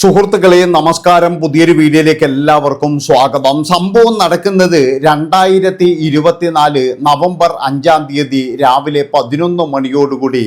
സുഹൃത്തുക്കളെ നമസ്കാരം. പുതിയൊരു വീഡിയോയിലേക്ക് എല്ലാവർക്കും സ്വാഗതം. സംഭവം നടക്കുന്നത് രണ്ടായിരത്തി ഇരുപത്തിനാല് നവംബർ അഞ്ചാം തീയതി രാവിലെ പതിനൊന്ന് മണിയോടുകൂടി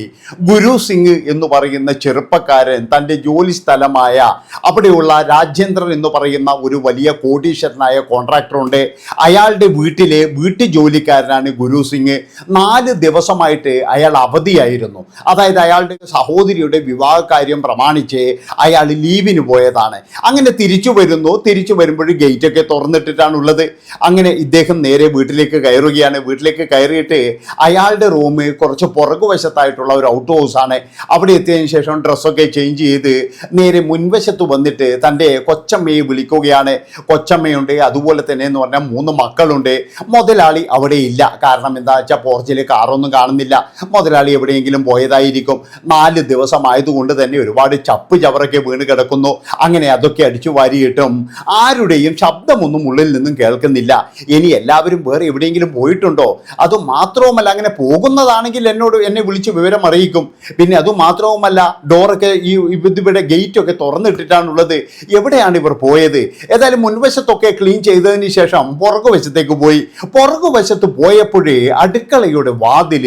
ഗുരു സിംഗ് എന്ന് പറയുന്ന ചെറുപ്പക്കാരൻ തന്റെ ജോലി സ്ഥലമായ അവിടെയുള്ള രാജേന്ദ്രൻ എന്ന് പറയുന്ന ഒരു വലിയ കോടീശ്വരനായ കോൺട്രാക്ടറുണ്ട്. അയാളുടെ വീട്ടിലെ വീട്ടു ജോലിക്കാരനാണ് ഗുരു സിംഗ്. നാല് ദിവസമായിട്ട് അയാൾ അവധിയായിരുന്നു. അതായത് അയാളുടെ സഹോദരിയുടെ വിവാഹ കാര്യം പ്രമാണിച്ച് അയാൾ ലീവിന് പോയതാണ് അങ്ങനെ തിരിച്ചു വരുന്നു. തിരിച്ചു വരുമ്പോൾ ഗേറ്റൊക്കെ തുറന്നിട്ടിട്ടാണുള്ളത്. അങ്ങനെ ഇദ്ദേഹം നേരെ വീട്ടിലേക്ക് കയറുകയാണ്. വീട്ടിലേക്ക് കയറിയിട്ട് അയാളുടെ റൂം കുറച്ച് പുറകുവശത്തായിട്ടുള്ള ഒരു ഔട്ട് ആണ്. അവിടെ എത്തിയതിനു ശേഷം ഡ്രസ്സൊക്കെ ചേഞ്ച് ചെയ്ത് നേരെ മുൻവശത്ത് വന്നിട്ട് തന്റെ കൊച്ചമ്മയെ വിളിക്കുകയാണ്. കൊച്ചമ്മയുണ്ട്. അതുപോലെ തന്നെ എന്ന് പറഞ്ഞാൽ മൂന്ന് മക്കളുണ്ട്. മുതലാളി അവിടെ ഇല്ല. കാരണം എന്താ വെച്ചാൽ പോർച്ചിൽ കാറൊന്നും കാണുന്നില്ല. മുതലാളി എവിടെയെങ്കിലും പോയതായിരിക്കും. നാല് ദിവസമായതുകൊണ്ട് തന്നെ ഒരുപാട് ചപ്പ് ചവറൊക്കെ വീണ് കിടക്കുന്നു. അങ്ങനെ അതൊക്കെ അടിച്ചു വാരിയിട്ടും ആരുടെയും ശബ്ദമൊന്നും ഉള്ളിൽ നിന്നും കേൾക്കുന്നില്ല. ഇനി എല്ലാവരും വേറെ എവിടെയെങ്കിലും പോയിട്ടുണ്ടോ? അത് മാത്രവുമല്ല അങ്ങനെ പോകുന്നതാണെങ്കിൽ എന്നോട് എന്നെ വിളിച്ച് വിവരം അറിയിക്കും. പിന്നെ അത് മാത്രവുമല്ല ഡോറൊക്കെ ഈ ഇവിടെ ഗേറ്റൊക്കെ തുറന്നിട്ടിട്ടാണുള്ളത്. എവിടെയാണ് ഇവർ പോയത്? ഏതായാലും മുൻവശത്തൊക്കെ ക്ലീൻ ചെയ്തതിന് ശേഷം പുറകുവശത്തേക്ക് പോയി. പുറകുവശത്ത് പോയപ്പോഴേ അടുക്കളയുടെ വാതിൽ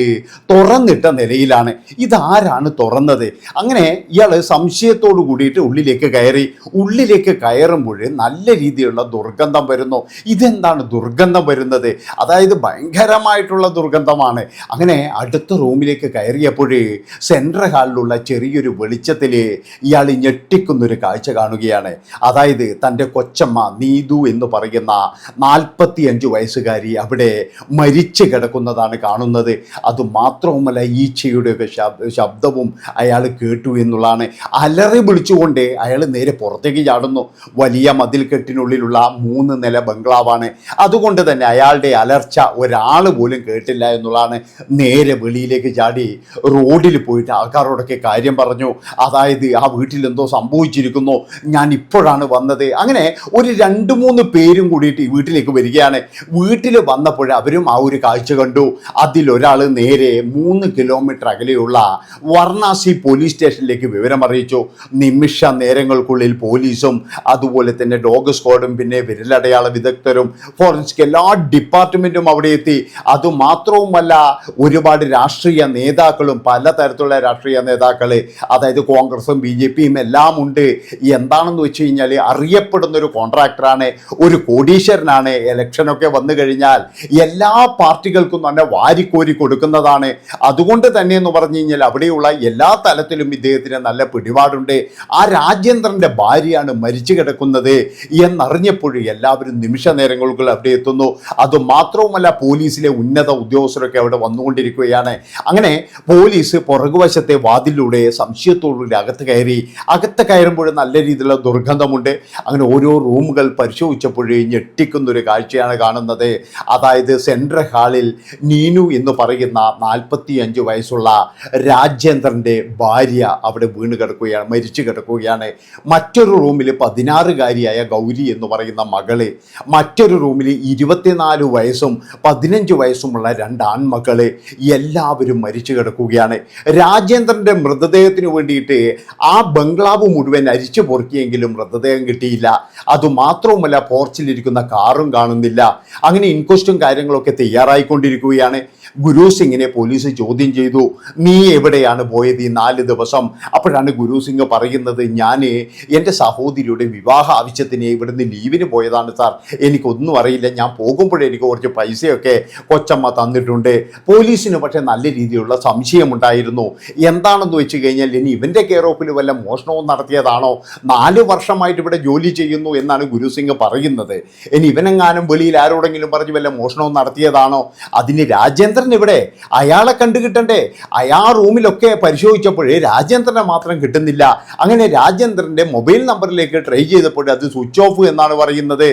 തുറന്നിട്ട നിലയിലാണ്. ഇതാരാണ് തുറന്നത്? അങ്ങനെ ഇയാൾ സംശയത്തോടു കൂടിയിട്ട് ഉള്ളിലേക്ക് കയറി ഉള്ളിലേക്ക് കയറുമ്പോൾ നല്ല രീതിയിലുള്ള ദുർഗന്ധം വരുന്നു. ഇതെന്താണ് ദുർഗന്ധം വരുന്നത്? അതായത് ഭയങ്കരമായിട്ടുള്ള ദുർഗന്ധമാണ്. അങ്ങനെ അടുത്ത റൂമിലേക്ക് കയറിയപ്പോഴേ സെൻട്രൽ ഹാളിലുള്ള ചെറിയൊരു വെളിച്ചത്തിൽ ഇയാൾ ഞെട്ടിക്കുന്നൊരു കാഴ്ച കാണുകയാണ്. അതായത് തന്റെ കൊച്ചമ്മ നീതു എന്ന് പറയുന്ന നാൽപ്പത്തിയഞ്ച് വയസ്സുകാരി അവിടെ മരിച്ചു കിടക്കുന്നതാണ് കാണുന്നത്. അതുമാത്രവുമല്ല ഈച്ചയുടെയൊക്കെ ശബ്ദവും അയാൾ കേട്ടു എന്നുള്ളതാണ്. അലറി വിളിച്ചുകൊണ്ട് അയാൾ നേരെ പുറത്തേക്ക് ചാടുന്നു. വലിയ മതിൽ മതിൽക്കെട്ടിനുള്ളിലുള്ള മൂന്ന് നില ബംഗ്ലാവാണ്. അതുകൊണ്ട് തന്നെ അയാളുടെ അലർച്ച ഒരാൾ പോലും കേട്ടില്ല എന്നുള്ളതാണ് നേരെ വെളിയിലേക്ക് ചാടി റോഡിൽ പോയിട്ട് ആൾക്കാരോടൊക്കെ കാര്യം പറഞ്ഞു. അതായത് ആ വീട്ടിൽ എന്തോ സംഭവിച്ചിരിക്കുന്നു. ഞാൻ ഇപ്പോഴാണ് വന്നത്. അങ്ങനെ ഒരു രണ്ട് മൂന്ന് പേരും കൂടിയിട്ട് ഈ വീട്ടിലേക്ക് വരികയാണ്. വീട്ടിൽ വന്നപ്പോൾ അവരും ആ ഒരു കാഴ്ച കണ്ടു. അതിലൊരാൾ നേരെ മൂന്ന് കിലോമീറ്റർ അകലെയുള്ള വാരണാസി പോലീസ് സ്റ്റേഷനിലേക്ക് വിവരം അറിയിച്ചു നിമിഷ നേരങ്ങൾക്കുള്ളിൽ പോലീസും അതുപോലെ തന്നെ ഡോഗ് സ്ക്വാഡും പിന്നെ വിരലടയാള വിദഗ്ധരും ഫോറൻസിക് എല്ലാ ഡിപ്പാർട്ട്മെന്റും അവിടെ എത്തി. അതുമാത്രവുമല്ല ഒരുപാട് രാഷ്ട്രീയ നേതാക്കളും പലതരത്തിലുള്ള രാഷ്ട്രീയ നേതാക്കൾ അതായത് കോൺഗ്രസും ബി ജെ പിയും എല്ലാം ഉണ്ട്. എന്താണെന്ന് വെച്ച് കഴിഞ്ഞാൽ അറിയപ്പെടുന്ന ഒരു കോൺട്രാക്ടറാണ് ഒരു കോടീശ്വരനാണ്. ഇലക്ഷനൊക്കെ വന്നു കഴിഞ്ഞാൽ എല്ലാ പാർട്ടികൾക്കും തന്നെ വാരിക്കോരി കൊടുക്കുന്നതാണ്. അതുകൊണ്ട് തന്നെ എന്ന് പറഞ്ഞു കഴിഞ്ഞാൽ അവിടെയുള്ള എല്ലാ തലത്തിലും ഇദ്ദേഹത്തിന് നല്ല പിടിപാടുണ്ട്. ആ രാജേന്ദ്രന്റെ ഭാര്യയാണ് മരിച്ചു കിടക്കുന്നത് എന്നറിഞ്ഞപ്പോഴും എല്ലാവരും നിമിഷ നേരങ്ങൾക്ക് അവിടെ എത്തുന്നു. അത് മാത്രവുമല്ല പോലീസിലെ ഉന്നത ഉദ്യോഗസ്ഥരൊക്കെ അവിടെ വന്നുകൊണ്ടിരിക്കുകയാണ്. അങ്ങനെ പോലീസ് പുറകുവശത്തെ വാതിലൂടെ സംശയത്തോടുകൂടി അകത്ത് കയറി. അകത്ത് കയറുമ്പോൾ നല്ല രീതിയിലുള്ള ദുർഗന്ധമുണ്ട്. അങ്ങനെ ഓരോ റൂമുകൾ പരിശോധിച്ചപ്പോഴേ ഞെട്ടിക്കുന്ന ഒരു കാഴ്ചയാണ് കാണുന്നത്. അതായത് സെൻട്രൽ ഹാളിൽ നീനു എന്ന് പറയുന്ന നാൽപ്പത്തി അഞ്ച് വയസ്സുള്ള രാജേന്ദ്രന്റെ ഭാര്യ അവിടെ വീണ് കിടക്കുകയാണ് മരിച്ചു കിടക്കുകയാണ്. മറ്റൊരു റൂമിൽ പതിനാറുകാരിയായ ഗൗരി എന്ന് പറയുന്ന മകളെ മറ്റൊരു റൂമിൽ ഇരുപത്തിനാല് വയസ്സും പതിനഞ്ച് വയസ്സുമുള്ള രണ്ട് ആൺമക്കളെ എല്ലാവരും മരിച്ചു കിടക്കുകയാണ്. രാജേന്ദ്രന്റെ മൃതദേഹത്തിന് വേണ്ടിയിട്ട് ആ ബംഗ്ലാവ് മുഴുവൻ അരിച്ചു പൊറുക്കിയെങ്കിലും മൃതദേഹം കിട്ടിയില്ല. അതുമാത്രവുമല്ല പോർച്ചിലിരിക്കുന്ന കാറും കാണുന്നില്ല. അങ്ങനെ ഇൻക്വസ്റ്റും കാര്യങ്ങളൊക്കെ തയ്യാറായിക്കൊണ്ടിരിക്കുകയാണ്. ഗുരു സിംഗിനെ പോലീസ് ചോദ്യം ചെയ്തു നീ എവിടെയാണ് പോയത് ഈ നാല് ദിവസം? അപ്പോഴാണ് ഗുരു സിംഗ് പറയുന്നത് ഞാൻ എന്റെ സഹോദരിയുടെ വിവാഹ ആവശ്യത്തിന് ഇവിടുന്ന് ലീവിന് പോയതാണ് സാർ. എനിക്കൊന്നും അറിയില്ല. ഞാൻ പോകുമ്പോഴേ എനിക്ക് കുറച്ച് പൈസയൊക്കെ കൊച്ചമ്മ തന്നിട്ടുണ്ട്. പോലീസിന് പക്ഷേ നല്ല രീതിയിലുള്ള സംശയമുണ്ടായിരുന്നു. എന്താണെന്ന് വെച്ച് കഴിഞ്ഞാൽ ഇനി ഇവന്റെ കെയർ ഓഫിൽ വല്ല മോഷണവും നടത്തിയതാണോ? നാല് വർഷമായിട്ട് ഇവിടെ ജോലി ചെയ്യുന്നു എന്നാണ് ഗുരുസിംഗ് പറയുന്നത്. ഇനി ഇവനെങ്ങാനും വെളിയിൽ ആരോടെങ്കിലും പറഞ്ഞ് വല്ല മോഷണവും നടത്തിയതാണോ? അതിന് രാജേന്ദ്രൻ ഇവിടെ അയാളെ കണ്ടു കിട്ടണ്ടേ? അയാ റൂമിലൊക്കെ പരിശോധിച്ചപ്പോഴേ രാജേന്ദ്രനെ മാത്രം കിട്ടുന്നില്ല. അങ്ങനെ രാജേന്ദ്രന്റെ മൊബൈൽ നമ്പറിലേക്ക് ട്രൈ ചെയ്തപ്പോൾ അത് സ്വിച്ച് ഓഫ് എന്നാണ് പറയുന്നത്.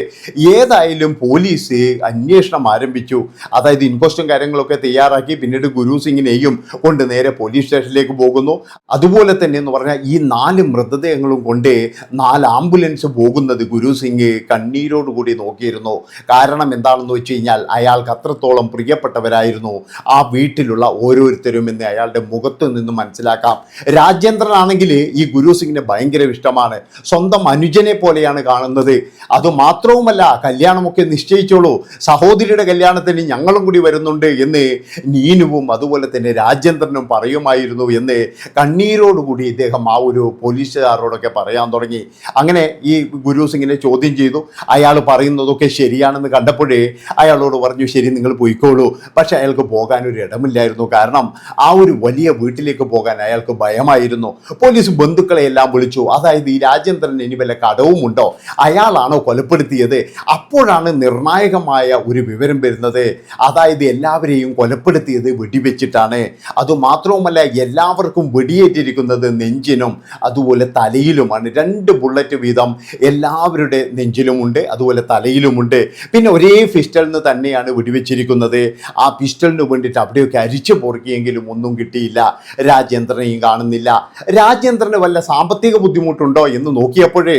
ഏതായാലും പോലീസ് അന്വേഷണം ആരംഭിച്ചു. അതായത് ഇൻക്വസ്റ്റും കാര്യങ്ങളൊക്കെ തയ്യാറാക്കി പിന്നീട് ഗുരു സിംഗിനെയും കൊണ്ട് നേരെ പോലീസ് സ്റ്റേഷനിലേക്ക് പോകുന്നു. അതുപോലെ തന്നെ എന്ന് പറഞ്ഞാൽ ഈ നാല് മൃതദേഹങ്ങളും കൊണ്ട് നാല് ആംബുലൻസ് പോകുന്നത് ഗുരു സിംഗ് കണ്ണീരോട് കൂടി നോക്കിയിരുന്നു. കാരണം എന്താണെന്ന് വെച്ച് കഴിഞ്ഞാൽ അയാൾക്ക് അത്രത്തോളം പ്രിയപ്പെട്ടവരായിരുന്നു. ആ വീട്ടിലുള്ള ഓരോരുത്തരും എന്ന് അയാളുടെ മുഖത്ത് നിന്ന് മനസ്സിലാക്കാം. രാജേന്ദ്രനാണെങ്കിൽ ഈ ഗുരു സിംഗിനെ ഭയങ്കര ഇഷ്ടമാണ്. സ്വന്തം അനുജനെ പോലെയാണ് കാണുന്നത്. അതുമാത്രവുമല്ല കല്യാണമൊക്കെ നിശ്ചയിച്ചോളൂ. സഹോദരിയുടെ കല്യാണത്തിന് ഞങ്ങളും കൂടി വരുന്നുണ്ട് എന്ന് നീനുവും അതുപോലെ തന്നെ രാജേന്ദ്രനും പറയുമായിരുന്നു എന്ന് കണ്ണീരോടുകൂടി ഇദ്ദേഹം ആ ഒരു പോലീസുകാരോടൊക്കെ പറയാൻ തുടങ്ങി. അങ്ങനെ ഈ ഗുരു സിംഗിനെ ചോദ്യം ചെയ്തു. അയാൾ പറയുന്നതൊക്കെ ശരിയാണെന്ന് കണ്ടപ്പോഴേ അയാളോട് പറഞ്ഞു ശരി നിങ്ങൾ പോയിക്കോളൂ. പക്ഷെ അയാൾക്ക് പോകാൻ ഒരു ഇടമില്ലായിരുന്നു. കാരണം ആ ഒരു വലിയ വീട്ടിലേക്ക് പോകാൻ അയാൾക്ക് ഭയമായിരുന്നു. പോലീസ് ബന്ധുക്കളെ എല്ലാം വിളിച്ചു. അതായത് ഈ രാജേന്ദ്രൻ ഇനി വല്ല കടവുമുണ്ടോ അയാളാണോ കൊലപ്പെടുത്തിയത്? അപ്പോഴാണ് നിർണായകമായ ഒരു വിവരം വരുന്നത്. അതായത് എല്ലാവരെയും കൊലപ്പെടുത്തിയത് വെടിവെച്ചിട്ടാണ്. അതുമാത്രവുമല്ല എല്ലാവർക്കും വെടിയേറ്റിരിക്കുന്നത് നെഞ്ചിനും അതുപോലെ തലയിലുമാണ്. രണ്ട് ബുള്ളറ്റ് വീതം എല്ലാവരുടെ നെഞ്ചിലുമുണ്ട് അതുപോലെ തലയിലുമുണ്ട്. പിന്നെ ഒരേ പിസ്റ്റളിൽ നിന്ന് തന്നെയാണ് വെടിവെച്ചിരിക്കുന്നത്. ആ പിസ്റ്റളിന് വേണ്ടിയിട്ട് അവിടെയൊക്കെ അരിച്ചു പൊറുക്കിയെങ്കിലും ഒന്നും കിട്ടിയില്ല. രാജേന്ദ്രനെയും കാണുന്നില്ല. രാജേന്ദ്രന് വല്ല സാമ്പത്തിക ബുദ്ധിമുട്ടുണ്ടോ എന്ന് നോക്കിയപ്പോഴേ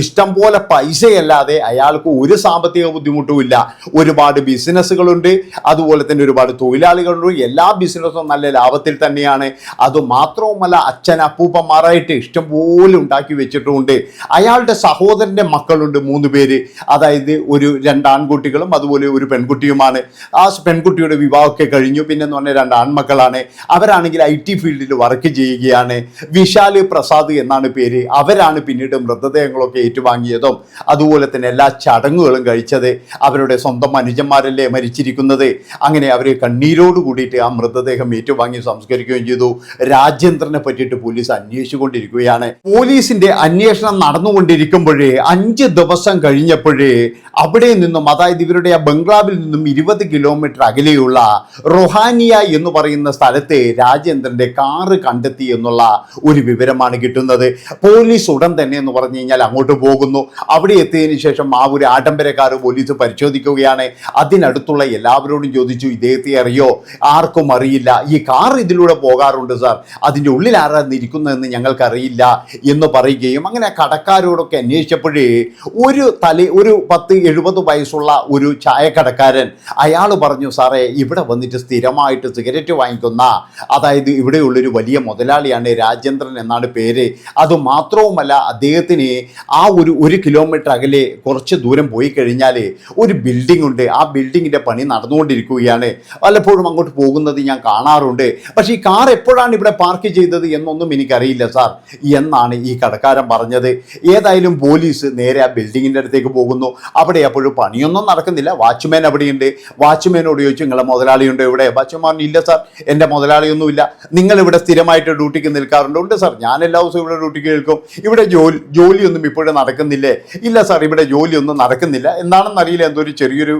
ഇഷ്ടം പോലെ പൈസയല്ലാതെ അയാൾക്ക് ഒരു സാമ്പത്തിക ബുദ്ധിമുട്ടും ഇല്ല. ഒരുപാട് ബിസിനസ്സുകളുണ്ട് അതുപോലെ തന്നെ ഒരുപാട് തൊഴിലാളികളുണ്ട്. എല്ലാ ബിസിനസ്സും നല്ല ലാഭത്തിൽ തന്നെയാണ്. അത് മാത്രവുമല്ല അച്ഛൻ അപ്പൂപ്പന്മാരായിട്ട് ഇഷ്ടംപോലെ ഉണ്ടാക്കി വെച്ചിട്ടുമുണ്ട് അയാളുടെ സഹോദരന്റെ മക്കളുണ്ട് മൂന്ന് പേര്. അതായത് ഒരു രണ്ട് ആൺകുട്ടികളും അതുപോലെ ഒരു പെൺകുട്ടിയുമാണ്. ആ പെൺകുട്ടിയുടെ വിവാഹമൊക്കെ കഴിഞ്ഞു. പിന്നെ എന്ന് പറഞ്ഞാൽ രണ്ട് ആൺമക്കളാണ്. അവരാണെങ്കിൽ ഐ ടി ഫീൽഡിൽ വർക്ക് ചെയ്യുകയാണ്. വിശാൽ പ്രസാദ് എന്നാണ് പേര്. അവരാണ് പിന്നീട് മൃതദേഹങ്ങളൊക്കെ ഏറ്റുവാങ്ങിയതും അതുപോലെ തന്നെ എല്ലാ ചടങ്ങുകളും കഴിച്ചത് അവരുടെ സ്വന്തം അനുജന്മാരല്ലേ മരിച്ചിരിക്കുന്നത്. അങ്ങനെ അവർ കണ്ണീരോട് കൂടിയിട്ട് ആ മൃതദേഹം ഏറ്റുവാങ്ങി സംസ്കരിക്കുകയും ചെയ്തു. രാജേന്ദ്രനെ പറ്റിയിട്ട് പോലീസ് അന്വേഷിച്ചുകൊണ്ടിരിക്കുകയാണ്. പോലീസിന്റെ അന്വേഷണം നടന്നുകൊണ്ടിരിക്കുമ്പോഴേ അഞ്ച് ദിവസം കഴിഞ്ഞപ്പോഴേ അവിടെ നിന്നും അതായത് ഇവരുടെ ആ ബംഗ്ലാവിൽ നിന്നും ഇരുപത് കിലോമീറ്റർ അകലെയുള്ള റൊഹാനിയ എന്ന് പറയുന്ന സ്ഥലത്തെ രാജേന്ദ്രന്റെ കാറ് കണ്ടെത്തി എന്നുള്ള ഒരു വിവരമാണ് കിട്ടുന്നത്. പോലീസ് ഉടൻ തന്നെ എന്ന് പറഞ്ഞു കഴിഞ്ഞാൽ അങ്ങോട്ട് പോകുന്നു. അവിടെ എത്തിയതിന് ശേഷം ആ ഒരു ആഡംബരക്കാർ പോലീസ് പരിശോധിക്കുകയാണ്. അതിനടുത്തുള്ള എല്ലാവരോടും ചോദിച്ചു ഇദ്ദേഹത്തെ അറിയോ? ആർക്കും അറിയില്ല. ഈ കാർ ഇതിലൂടെ പോകാറുണ്ട് സാർ. അതിന്റെ ഉള്ളിൽ ആരാണ് ഇരിക്കുന്നതെന്ന് ഞങ്ങൾക്കറിയില്ല എന്ന് പറയുകയും അങ്ങനെ കടക്കാരോടൊക്കെ അന്വേഷിച്ചപ്പോഴേ ഒരു തല ഒരു പത്ത് എഴുപത് വയസ്സുള്ള ഒരു ചായക്കടക്കാരൻ അയാൾ പറഞ്ഞു സാറേ ഇവിടെ വന്നിട്ട് സ്ഥിരമായിട്ട് സിഗരറ്റ് വാങ്ങിക്കുന്ന അതായത് ഇവിടെയുള്ളൊരു വലിയ മുതലാളിയാണ് രാജേന്ദ്രൻ എന്നാണ് പേര്. അതുമാത്രവുമല്ല അദ്ദേഹത്തിന് ആ ഒരു ഒരു കിലോമീറ്റർ അകലെ കുറച്ച് ദൂരം പോയി കഴിഞ്ഞാൽ ഒരു ബിൽഡിംഗ് ഉണ്ട്. ആ ബിൽഡിങ്ങിന്റെ പണി നടന്നുകൊണ്ടിരിക്കുകയാണ്. വല്ലപ്പോഴും അങ്ങോട്ട് പോകുന്നത് ഞാൻ കാണാറുണ്ട്. പക്ഷേ ഈ കാർ എപ്പോഴാണ് ഇവിടെ പാർക്ക് ചെയ്തത് എന്നൊന്നും എനിക്കറിയില്ല സാർ എന്നാണ് ഈ കടക്കാരൻ പറഞ്ഞത്. ഏതായാലും പോലീസ് നേരെ ആ ബിൽഡിങ്ങിന്റെ അടുത്തേക്ക് പോകുന്നു. അവിടെ അപ്പോഴും പണിയൊന്നും നടക്കുന്നില്ല. വാച്ച്മാൻ അവിടെയുണ്ട്. വാച്ച്മാനോട് ചോദിച്ചു നിങ്ങളെ മുതലാളിയുണ്ടോ ഇവിടെ? വാച്ച്മാൻ ഇല്ല സാർ എന്റെ മുതലാളിയൊന്നുമില്ല. നിങ്ങളിവിടെ സ്ഥിരമായിട്ട് ഡ്യൂട്ടിക്ക് നിൽക്കാറുണ്ട്. ഉണ്ട് സാർ ഞാൻ എല്ലാ ദിവസവും ഇവിടെ ഡ്യൂട്ടിക്ക് നിൽക്കും. ഇവിടെ ജോലി ജോലിയൊന്നും ഇപ്പോഴും നടക്കുന്നില്ലേ? ഇല്ല സാർ ഇവിടെ ജോലിയൊന്നും നടക്കുന്നില്ല. എന്താണെന്നറിയില്ല എന്തോ ഒരു ചെറിയൊരു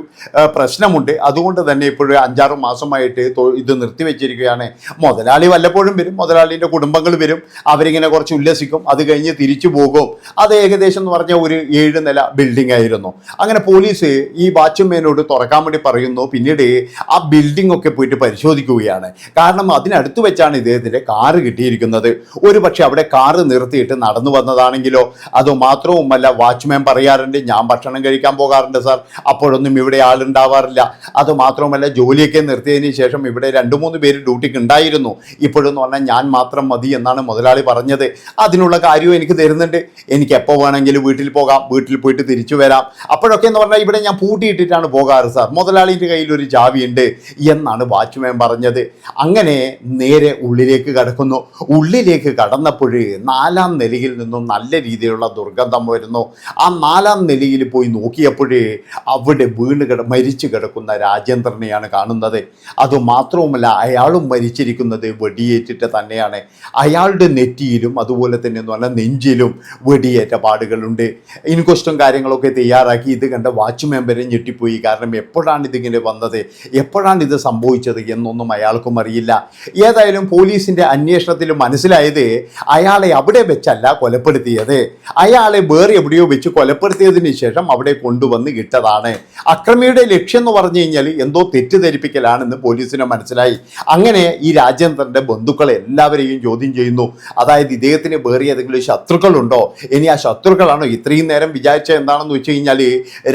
പ്രശ്നമുണ്ട്. അതുകൊണ്ട് തന്നെ ഇപ്പോഴും അഞ്ചാറ് മാസമായിട്ട് ഇത് നിർത്തിവെച്ചിരിക്കുകയാണ്. മുതലാളി വല്ലപ്പോഴും വരും. മുതലാളിന്റെ കുടുംബങ്ങൾ വരും. അവരിങ്ങനെ കുറച്ച് ഉല്ലസിക്കും. അത് കഴിഞ്ഞ് തിരിച്ചു പോകും. അത് ഏകദേശം എന്ന് പറഞ്ഞാൽ ഒരു ഏഴ് നില ബിൽഡിംഗ് ആയിരുന്നു. അങ്ങനെ പോലീസ് ഈ വാച്ച്മാനോട് തുറക്കാൻ വേണ്ടി പറയുന്നു. പിന്നീട് ആ ബിൽഡിംഗ് ഒക്കെ പോയിട്ട് പരിശോധിക്കുകയാണ്. കാരണം അതിനടുത്ത് വെച്ചാണ് ഇദ്ദേഹത്തിന്റെ കാറ് കിട്ടിയിരിക്കുന്നത്. ഒരു പക്ഷേ അവിടെ കാറ് നിർത്തിയിട്ട് നടന്നു വന്നതാണെങ്കിലോ അത് മാത്രവുമല്ല വാച്ച്മാൻ പറയാറുണ്ട് ഞാൻ ഭക്ഷണം കഴിക്കാൻ പോകാറുണ്ട് സാർ. അപ്പോഴൊന്നും ഇവിടെ ആളുണ്ടാവാറില്ല. അത് മാത്രവുമല്ല ജോലിയൊക്കെ നിർത്തിയതിന് ശേഷം ഇവിടെ രണ്ട് മൂന്ന് പേര് ഡ്യൂട്ടിക്ക് ഉണ്ടായിരുന്നു. ഇപ്പോഴെന്ന് പറഞ്ഞാൽ ഞാൻ മാത്രം മതി എന്നാണ് മുതലാളി പറഞ്ഞത്. അതിനുള്ള കാര്യവും എനിക്ക് തരുന്നുണ്ട്. എനിക്ക് എപ്പോൾ വേണമെങ്കിലും വീട്ടിൽ പോകാം വീട്ടിൽ പോയിട്ട് തിരിച്ചു വരാം. അപ്പോഴൊക്കെ എന്ന് പറഞ്ഞാൽ ഇവിടെ ഞാൻ പൂട്ടിയിട്ടിട്ടാണ് പോകാറ് സാർ. മുതലാളിന്റെ കയ്യിൽ ഒരു ചാവിയുണ്ട് എന്നാണ് വാച്ച്മാൻ പറഞ്ഞത്. അങ്ങനെ നേരെ ഉള്ളിലേക്ക് കടക്കുന്നു. ഉള്ളിലേക്ക് കടന്നപ്പോഴേ നാലാം നിലയിൽ നിന്നും നല്ല രീതിയിലുള്ള ദുർഗന്ധം വരുന്നു. ആ നാലാം നിലയിൽ പോയി നോക്കിയപ്പോഴേ അവിടെ വീണ് കിട മരിച്ചു കിടക്കുന്ന രാജേന്ദ്രനെയാണ് കാണുന്നത്. അതുമാത്രവുമല്ല അയാളും മരിച്ചിരിക്കുന്നത് വെടിയേറ്റിട്ട് തന്നെയാണ്. അയാളുടെ നെറ്റിയിലും അതുപോലെ തന്നെ എന്ന് പറഞ്ഞാൽ നെഞ്ചിലും വെടിയേറ്റ പാടുകളുണ്ട് ഇൻക്വസ്റ്റും കാര്യങ്ങളൊക്കെ തയ്യാറാക്കി ഇത് കണ്ട വാച്ച്മാൻ വരെ ഞെട്ടിപ്പോയി. കാരണം എപ്പോഴാണ് ഇതിങ്ങനെ വന്നത്? എപ്പോഴാണ് ഇത് സംഭവിച്ചത് എന്നൊന്നും അയാൾക്കും അറിയില്ല. ഏതായാലും പോലീസിന്റെ അന്വേഷണത്തിൽ മനസ്സിലായത് അയാളെ അവിടെ വെച്ചല്ല കൊലപ്പെടുത്തിയത്. അയാളെ വേറെ എവിടെയോ വെച്ച് കൊലപ്പെടുത്തിയതിന് ശേഷം അവിടെ കൊണ്ടുവന്ന് ഇട്ടതാണ്. അക്രമിയുടെ ലക്ഷ്യം എന്ന് പറഞ്ഞു കഴിഞ്ഞാൽ എന്തോ തെറ്റിദ്ധരിപ്പിക്കലാണെന്ന് പോലീസിന് മനസ്സിലായി. അങ്ങനെ ഈ രാജേന്ദ്രന്റെ ബന്ധുക്കളെ എല്ലാവരെയും ചോദ്യം ചെയ്യുന്നു. അതായത് ഇദ്ദേഹത്തിന് വേറെ ഏതെങ്കിലും ശത്രുക്കളുണ്ടോ? ഇനി ആ ശത്രുക്കളാണോ ഇത്രയും നേരം വിചാരിച്ച എന്താണെന്ന് വെച്ച് കഴിഞ്ഞാൽ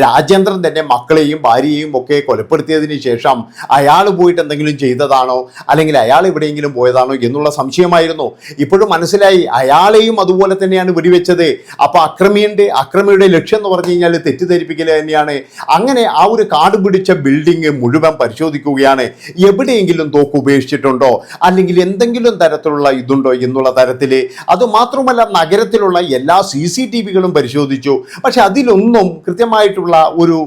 രാജേന്ദ്രൻ തന്നെ മക്കളെയും ഭാര്യയെയും ഒക്കെ കൊലപ്പെടുത്തിയതിന് ശേഷം അയാൾ പോയിട്ട് എന്തെങ്കിലും ചെയ്തതാണോ? അല്ലെങ്കിൽ അയാൾ എവിടെയെങ്കിലും പോയതാണോ എന്നുള്ള സംശയമായിരുന്നു. ഇപ്പോഴും മനസ്സിലായി അയാളെയും അതുപോലെ തന്നെയാണ് വെടിവെച്ചത്. അപ്പോൾ അക്രമിയുടെ അക്രമിയുടെ ലക്ഷ്യം എന്ന് പറഞ്ഞു കഴിഞ്ഞാൽ തെറ്റിദ്ധരിപ്പിക്കൽ തന്നെയാണ്. അങ്ങനെ ആ ഒരു കാട് പിടിച്ച ബിൽഡിംഗ് മുഴുവൻ പരിശോധിക്കുകയാണ്. എവിടെയെങ്കിലും തോക്ക് ഉപേക്ഷിച്ചിട്ടുണ്ടോ? അല്ലെങ്കിൽ എന്തെങ്കിലും തരത്തിലുള്ള ഇതുണ്ടോ എന്നുള്ള തരത്തിൽ അതുമാത്രമല്ല നഗരത്തിലുള്ള എല്ലാ സി സി ടി വികളും പരിശോധിച്ചു. പക്ഷെ അതിലൊന്നും കൃത്യമായിട്ടുള്ള ഒരു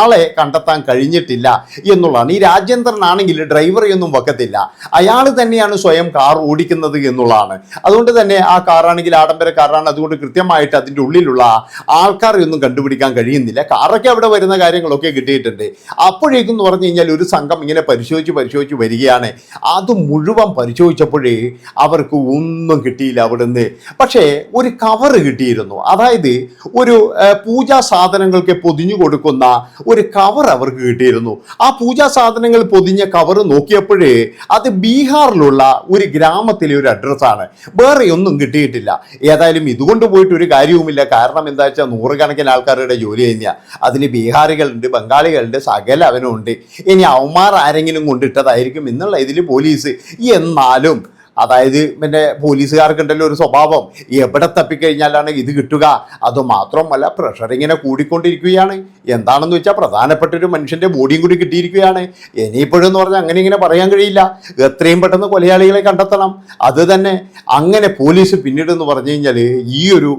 ആളെ കണ്ടെത്താൻ കഴിഞ്ഞിട്ടില്ല എന്നുള്ളതാണ്. ഈ രാജേന്ദ്രനാണെങ്കിൽ ഡ്രൈവറെയൊന്നും വെക്കത്തില്ല. അയാൾ തന്നെയാണ് സ്വയം കാർ ഓടിക്കുന്നത് എന്നുള്ളതാണ്. അതുകൊണ്ട് തന്നെ ആ കാറാണെങ്കിൽ ആഡംബര കാറാണ് അതുകൊണ്ട് കൃത്യമായിട്ട് അതിന്റെ ഉള്ളിലുള്ള ആൾക്കാരെ ഒന്നും കണ്ടുപിടിക്കാൻ കഴിയുന്നില്ല. കാറൊക്കെ അവിടെ വരുന്ന കാര്യങ്ങളൊക്കെ കിട്ടിയിട്ടുണ്ട്. അപ്പോഴേക്കും എന്ന് പറഞ്ഞു കഴിഞ്ഞാൽ ഒരു സംഘം ഇങ്ങനെ പരിശോധിച്ച് പരിശോധിച്ച് വരികയാണ്. അത് മുഴുവൻ പരിശോധിച്ചപ്പോഴേ അവർക്ക് ഒന്നും കിട്ടിയില്ല അവിടുന്ന്. പക്ഷേ ഒരു കവറ് കിട്ടിയിരുന്നു. അതായത് ഒരു പൂജാ സാധനങ്ങൾക്ക് പൊതിഞ്ഞു കൊടുക്കുന്ന ഒരു കവർ അവർക്ക് കിട്ടിയിരുന്നു. ആ പൂജാ സാധനങ്ങൾ പൊതിഞ്ഞ കവർ നോക്കിയപ്പോഴേ അത് ബീഹാറിലുള്ള ഒരു ഗ്രാമത്തിലെ ഒരു അഡ്രസ്സാണ് വേറെ ഒന്നും കിട്ടിയിട്ടില്ല. ഏതായാലും ഇതുകൊണ്ട് പോയിട്ട് ഒരു കാര്യവുമില്ല. കാരണം എന്താ വെച്ചാൽ നൂറുകണക്കിന് ആൾക്കാരുടെ ജോലി കഴിഞ്ഞാൽ അതിന് ബീഹാറികളുണ്ട് ബംഗാളികളുണ്ട് സകല അവനുണ്ട് ഇനി അവന്മാർ ആരെങ്കിലും കൊണ്ടിട്ടതായിരിക്കും എന്നുള്ള ഇതിൽ പോലീസ്. എന്നാലും അതായത് പിന്നെ പോലീസുകാർക്കുണ്ടല്ലോ ഒരു സ്വഭാവം. എവിടെ തപ്പിക്കഴിഞ്ഞാലാണ് ഇത് കിട്ടുക? അതുമാത്രമല്ല പ്രഷർ ഇങ്ങനെ കൂടിക്കൊണ്ടിരിക്കുകയാണ്. എന്താണെന്ന് വെച്ചാൽ പ്രധാനപ്പെട്ട ഒരു മനുഷ്യന്റെ ബോഡിയും കൂടി കിട്ടിയിരിക്കുകയാണ്. ഇനിയിപ്പോഴെന്ന് പറഞ്ഞാൽ അങ്ങനെ ഇങ്ങനെ പറയാൻ കഴിയില്ല. എത്രയും പെട്ടെന്ന് കൊലയാളികളെ കണ്ടെത്തണം. അത് തന്നെ അങ്ങനെ പോലീസ് പിന്നീട് എന്ന് പറഞ്ഞു കഴിഞ്ഞാൽ ഈ ഒരു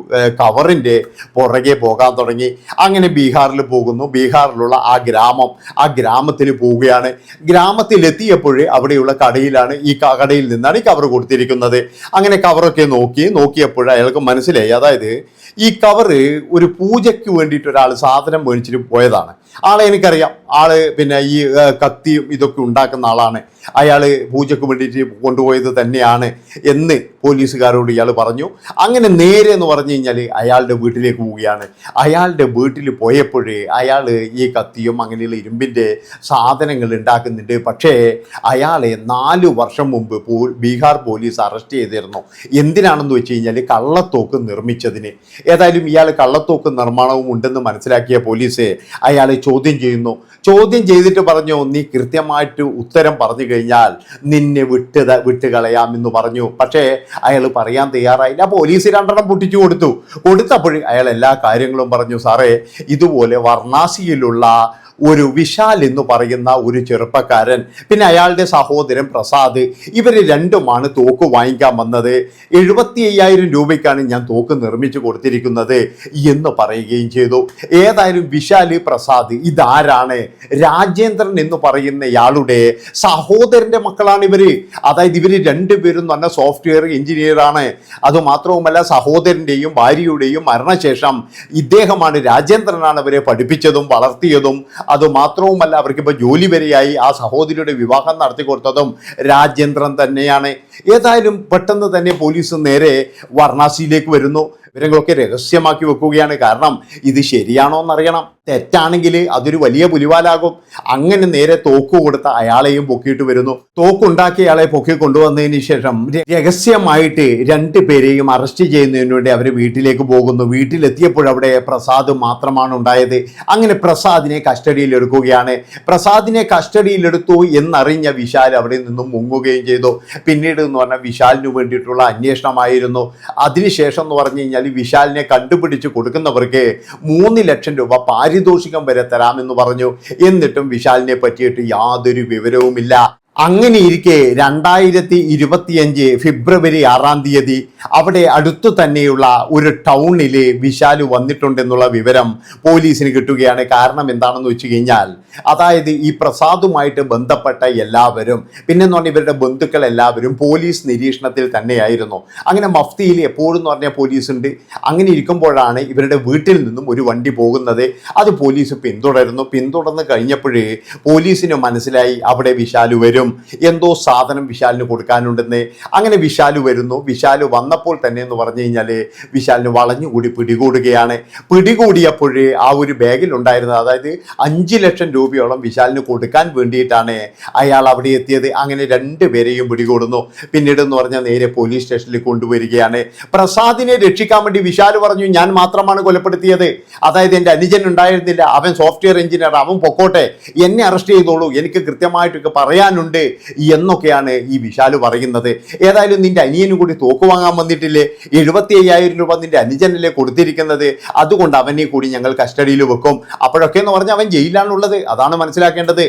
കവറിന്റെ പുറകെ പോകാൻ തുടങ്ങി. അങ്ങനെ ബീഹാറിൽ പോകുന്നു. ബീഹാറിലുള്ള ആ ഗ്രാമം ആ ഗ്രാമത്തിൽ പോവുകയാണ്. ഗ്രാമത്തിലെത്തിയപ്പോഴേ അവിടെയുള്ള കടയിലാണ് ഈ കടയിൽ നിന്നാണ് ഈ കവർ കൊടുത്തിരിക്കുന്നത്. അങ്ങനെ കവറൊക്കെ നോക്കി നോക്കിയപ്പോൾ അയാൾക്ക് മനസ്സിലായി. അതായത് ഈ കവറ് ഒരു പൂജയ്ക്ക് വേണ്ടിയിട്ട് ഒരാൾ സാധനം മേടിച്ചിട്ട് പോയതാണ്. ആളെ എനിക്കറിയാം. ആൾ പിന്നെ ഈ കത്തിയും ഇതൊക്കെ ഉണ്ടാക്കുന്ന ആളാണ്. അയാൾ പൂജയ്ക്ക് വേണ്ടിയിട്ട് കൊണ്ടുപോയത് തന്നെയാണ് എന്ന് പോലീസുകാരോട് ഇയാൾ പറഞ്ഞു. അങ്ങനെ നേരെ എന്ന് പറഞ്ഞു കഴിഞ്ഞാൽ അയാളുടെ വീട്ടിലേക്ക് പോവുകയാണ്. അയാളുടെ വീട്ടിൽ പോയപ്പോഴേ അയാൾ ഈ കത്തിയും അങ്ങനെയുള്ള ഇരുമ്പിന്റെ സാധനങ്ങൾ ഉണ്ടാക്കുന്നുണ്ട്. പക്ഷേ അയാളെ നാല് വർഷം മുമ്പ് പോ- ബീഹാർ പോലീസ് അറസ്റ്റ് ചെയ്തിരുന്നു. എന്തിനാണെന്ന് വെച്ച് കഴിഞ്ഞാൽ കള്ളത്തോക്ക് നിർമ്മിച്ചതിന്. ഏതായാലും ഇയാൾ കള്ളത്തോക്ക് നിർമ്മാണവും ഉണ്ടെന്ന് മനസ്സിലാക്കിയ പോലീസ് അയാളെ ചോദ്യം ചെയ്യുന്നു. ചോദ്യം ചെയ്തിട്ട് പറഞ്ഞു നീ കൃത്യമായിട്ട് ഉത്തരം പറഞ്ഞു കഴിഞ്ഞാൽ നിന്നെ വിട്ട് വിട്ടുകളയാം എന്ന് പറഞ്ഞു. പക്ഷേ അയാൾ പറയാൻ തയ്യാറായില്ല. പോലീസ് രണ്ടെണ്ണം പൊട്ടിച്ചു കൊടുത്തു. കൊടുത്തപ്പോൾ അയാൾ എല്ലാ കാര്യങ്ങളും പറഞ്ഞു സാറേ ഇതുപോലെ വർണാസിയിലുള്ള ഒരു വിശാൽ എന്ന് പറയുന്ന ഒരു ചെറുപ്പക്കാരൻ പിന്നെ അയാളുടെ സഹോദരൻ പ്രസാദ് ഇവർ രണ്ടുമാണ് തോക്ക് വാങ്ങിക്കാൻ വന്നത്. എഴുപത്തി അയ്യായിരം രൂപയ്ക്കാണ് ഞാൻ തോക്ക് നിർമ്മിച്ചു കൊടുത്തിരിക്കുന്നത് എന്ന് പറയുകയും ചെയ്തു. ഏതായാലും വിശാൽ പ്രസാദ് ഇതാരാണ്? രാജേന്ദ്രൻ എന്ന് പറയുന്ന ഇയാളുടെ സഹോദരന്റെ മക്കളാണ് ഇവർ. അതായത് ഇവർ രണ്ടുപേരും പറഞ്ഞ സോഫ്റ്റ്വെയർ എഞ്ചിനീയർ ആണ്. അതുമാത്രവുമല്ല സഹോദരന്റെയും ഭാര്യയുടെയും മരണശേഷം ഇദ്ദേഹമാണ് രാജേന്ദ്രനാണ് അവരെ പഠിപ്പിച്ചതും വളർത്തിയതും. അതുമാത്രവുമല്ല അവർക്കിപ്പോൾ ജോലി വരെയായി. ആ സഹോദരിയുടെ വിവാഹം നടത്തി കൊടുത്തതും രാജേന്ദ്രൻ തന്നെയാണ്. ഏതായാലും പെട്ടെന്ന് തന്നെ പോലീസ് നേരെ വാരണാസിയിലേക്ക് വരുന്നു. ഇവരങ്ങളൊക്കെ രഹസ്യമാക്കി വെക്കുകയാണ്. കാരണം ഇത് ശരിയാണോ എന്നറിയണം. തെറ്റാണെങ്കിൽ അതൊരു വലിയ പുലിവാലാകും. അങ്ങനെ നേരെ തോക്ക് കൊടുത്ത അയാളെയും പൊക്കിയിട്ട് വരുന്നു. തോക്കുണ്ടാക്കിയ അയാളെ പൊക്കി കൊണ്ടുവന്നതിന് ശേഷം രഹസ്യമായിട്ട് രണ്ട് പേരെയും അറസ്റ്റ് ചെയ്യുന്നതിന് വേണ്ടി അവർ വീട്ടിലേക്ക് പോകുന്നു. വീട്ടിലെത്തിയപ്പോഴവിടെ പ്രസാദ് മാത്രമാണ് ഉണ്ടായത്. അങ്ങനെ പ്രസാദിനെ കസ്റ്റഡിയിൽ എടുക്കുകയാണ്. പ്രസാദിനെ കസ്റ്റഡിയിലെടുത്തു എന്നറിഞ്ഞ വിശാൽ അവിടെ നിന്നും മുങ്ങുകയും ചെയ്തു. പിന്നീട് എന്ന് പറഞ്ഞാൽ വിശാലിന് വേണ്ടിയിട്ടുള്ള അന്വേഷണമായിരുന്നു. അതിനുശേഷം എന്ന് പറഞ്ഞു വിശാലിനെ കണ്ടുപിടിച്ച് കൊടുക്കുന്നവർക്ക് മൂന്ന് ലക്ഷം രൂപ പാരിതോഷികം വരെ തരാമെന്ന് പറഞ്ഞു. എന്നിട്ടും വിശാലിനെ പറ്റിയിട്ട് യാതൊരു വിവരവുമില്ല. അങ്ങനെ ഇരിക്കെ രണ്ടായിരത്തി ഇരുപത്തിയഞ്ച് ഫെബ്രുവരി ആറാം തീയതി അവിടെ അടുത്തു തന്നെയുള്ള ഒരു ടൗണിൽ വിശാൽ വന്നിട്ടുണ്ടെന്നുള്ള വിവരം പോലീസിന് കിട്ടുകയാണ്. കാരണം എന്താണെന്ന് വെച്ച് കഴിഞ്ഞാൽ അതായത് ഈ പ്രസാദുമായിട്ട് ബന്ധപ്പെട്ട എല്ലാവരും പിന്നെ എന്ന് പറഞ്ഞാൽ ഇവരുടെ ബന്ധുക്കൾ എല്ലാവരും പോലീസ് നിരീക്ഷണത്തിൽ തന്നെയായിരുന്നു. അങ്ങനെ മഫ്തിയിൽ എപ്പോഴും എന്ന് പറഞ്ഞാൽ പോലീസ് ഉണ്ട് അങ്ങനെ ഇരിക്കുമ്പോഴാണ് ഇവരുടെ വീട്ടിൽ നിന്നും ഒരു വണ്ടി പോകുന്നത്. അത് പോലീസ് പിന്തുടരുന്നു. പിന്തുടർന്ന് കഴിഞ്ഞപ്പോഴേ പോലീസിന് മനസ്സിലായി അവിടെ വിശാലു വരും. എന്തോ സാധനം വിശാലിന് കൊടുക്കാനുണ്ടെന്ന്. അങ്ങനെ വിശാലു വരുന്നു. വിശാലു വന്നപ്പോൾ തന്നെ എന്ന് പറഞ്ഞു കഴിഞ്ഞാൽ വിശാലിന് വളഞ്ഞുകൂടി പിടികൂടുകയാണ്. പിടികൂടിയപ്പോഴേ ആ ഒരു ബാഗിൽ ഉണ്ടായിരുന്നത് അതായത് അഞ്ച് ലക്ഷം രൂപയോളം വിശാലിന് കൊടുക്കാൻ വേണ്ടിയിട്ടാണ് അയാൾ അവിടെ എത്തിയത്. അങ്ങനെ രണ്ട് പേരെയും പിടികൂടുന്നു. പിന്നീട് എന്ന് പറഞ്ഞാൽ നേരെ പോലീസ് സ്റ്റേഷനിൽ കൊണ്ടുവരികയാണ്. പ്രസാദിനെ രക്ഷിക്കാൻ വേണ്ടി വിശാൽ പറഞ്ഞു ഞാൻ മാത്രമാണ് കൊലപ്പെടുത്തിയത്. അതായത് എന്റെ അനുജൻ ഉണ്ടായിരുന്നില്ല. അവൻ സോഫ്റ്റ്വെയർ എഞ്ചിനീയർ. അവൻ പൊക്കോട്ടെ. എന്നെ അറസ്റ്റ് ചെയ്തോളൂ. എനിക്ക് കൃത്യമായിട്ടൊക്കെ പറയാനുണ്ട്. അനിയനുണ്ട് എന്നൊക്കെയാണ് ഈ വിശാൽ പറയുന്നത്. ഏതായാലും നിന്റെ അനിയനും കൂടി തോക്ക് വാങ്ങാൻ വന്നിട്ടില്ലേ? എഴുപത്തി അയ്യായിരം രൂപ നിന്റെ അനുജനല്ലേ കൊടുത്തിരിക്കുന്നത്? അതുകൊണ്ട് അവനെ കൂടി ഞങ്ങൾ കസ്റ്റഡിയിൽ വെക്കും. അപ്പോഴൊക്കെ എന്ന് പറഞ്ഞാൽ അവൻ ജയിലാണുള്ളത് അതാണ് മനസ്സിലാക്കേണ്ടത്.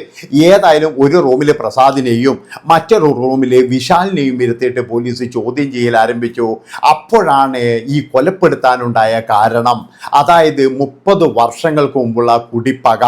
ഏതായാലും ഒരു റൂമിലെ പ്രസാദിനെയും മറ്റൊരു റൂമിലെ വിശാലിനെയും ഇരുത്തിയിട്ട് പോലീസ് ചോദ്യം ചെയ്യൽ ആരംഭിച്ചു. അപ്പോഴാണ് ഈ കൊലപ്പെടുത്താനുണ്ടായ കാരണം. അതായത് മുപ്പത് വർഷങ്ങൾക്ക് മുമ്പുള്ള കുടിപ്പക